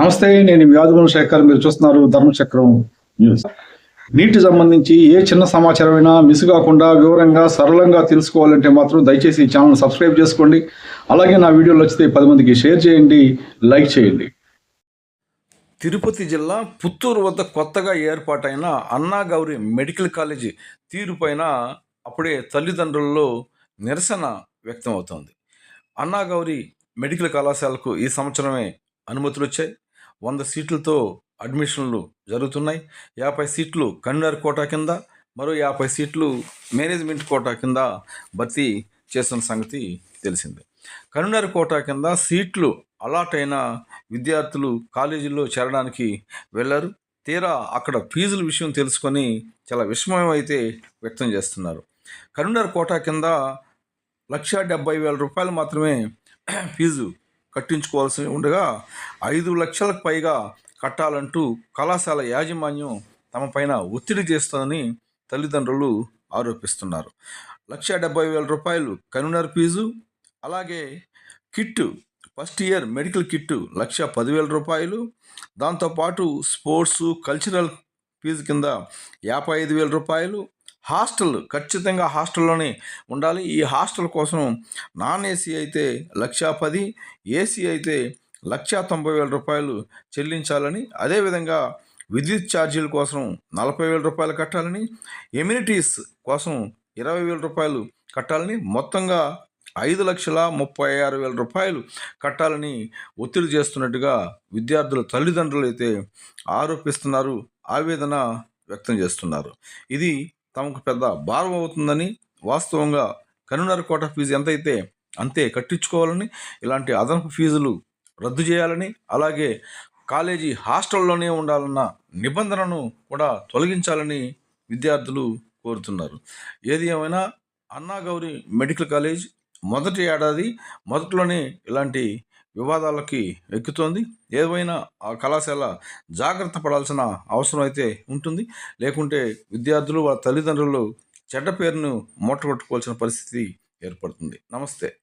నమస్తే నేను వ్యాధుగుణ శేఖర్ మీరు చూస్తున్నారు ధర్మచక్రం న్యూస్. నీటి సంబంధించి ఏ చిన్న సమాచారమైనా మిస్ కాకుండా వివరంగా సరళంగా తెలుసుకోవాలంటే మాత్రం దయచేసి ఈ ఛానల్ సబ్స్క్రైబ్ చేసుకోండి. అలాగే నా వీడియోలు వచ్చితే పది మందికి షేర్ చేయండి లైక్ చేయండి. తిరుపతి జిల్లా పుత్తూరు వద్ద కొత్తగా ఏర్పాటైన అన్నాగౌరి మెడికల్ కాలేజీ తీరుపైన అప్పుడే తల్లిదండ్రుల్లో నిరసన వ్యక్తం అవుతోంది అన్నాగౌరి మెడికల్ కళాశాలకు ఈ సంవత్సరమే అనుమతులు వచ్చాయి వంద సీట్లతో అడ్మిషన్లు జరుగుతున్నాయి. యాభై సీట్లు కన్వీనర్ కోటా కింద మరో యాభై సీట్లు మేనేజ్మెంట్ కోటా కింద భర్తీ చేస్తున్న సంగతి తెలిసిందే. కన్వీనర్ కోటా కింద సీట్లు అలాట్ అయిన విద్యార్థులు కాలేజీల్లో చేరడానికి వెళ్ళారు. తీరా అక్కడ ఫీజుల విషయం తెలుసుకొని చాలా విస్మయం అయితే వ్యక్తం చేస్తున్నారు. కరీంనగర్ కోటా కింద లక్ష డెబ్బై వేల రూపాయలు మాత్రమే ఫీజు కట్టించుకోవాల్సి ఉండగా ఐదు లక్షలకు పైగా కట్టాలంటూ కళాశాల యాజమాన్యం తమ పైన ఒత్తిడి చేస్తుందని తల్లిదండ్రులు ఆరోపిస్తున్నారు. లక్ష డెబ్బై వేల రూపాయలు కన్వీనర్ ఫీజు అలాగే kit first year medical kit లక్ష పదివేల రూపాయలు. దాంతోపాటు స్పోర్ట్స్ కల్చరల్ ఫీజు కింద యాభై ఐదు వేల రూపాయలు హాస్టల్ ఖచ్చితంగా హాస్టల్లోనే ఉండాలి. ఈ హాస్టల్ కోసం నాన్ ఏసీ అయితే లక్షా పది ఏసీ అయితే లక్షా తొంభై వేల రూపాయలు చెల్లించాలని అదేవిధంగా విద్యుత్ ఛార్జీల కోసం నలభై వేల రూపాయలు కట్టాలని ఎమ్యూనిటీస్ కోసం ఇరవై వేల రూపాయలు కట్టాలని మొత్తంగా ఐదు లక్షల ముప్పై ఆరు వేల రూపాయలు కట్టాలని ఒత్తిడి చేస్తున్నట్టుగా విద్యార్థుల తల్లిదండ్రులు అయితే ఆరోపిస్తున్నారు ఆవేదన వ్యక్తం చేస్తున్నారు. ఇది తమకు పెద్ద భారం అవుతుందని వాస్తవంగా కరీంనగర్ కోట ఫీజు ఎంతైతే అంతే కట్టించుకోవాలని ఇలాంటి అదనపు ఫీజులు రద్దు చేయాలని అలాగే కాలేజీ హాస్టల్లోనే ఉండాలన్న నిబంధనను కూడా తొలగించాలని విద్యార్థులు కోరుతున్నారు. ఏది ఏమైనా అన్నాగౌరి మెడికల్ కాలేజ్ మొదటి ఏడాది మొదట్లోనే ఇలాంటి వివాదాలకి ఎక్కుతోంది. ఏవైనా ఆ కళాశాల జాగ్రత్త పడాల్సిన అవసరం అయితే ఉంటుంది. లేకుంటే విద్యార్థులు వాళ్ళ తల్లిదండ్రులు చెడ్డ పేరును మూటగొట్టుకోవాల్సిన పరిస్థితి ఏర్పడుతుంది. నమస్తే.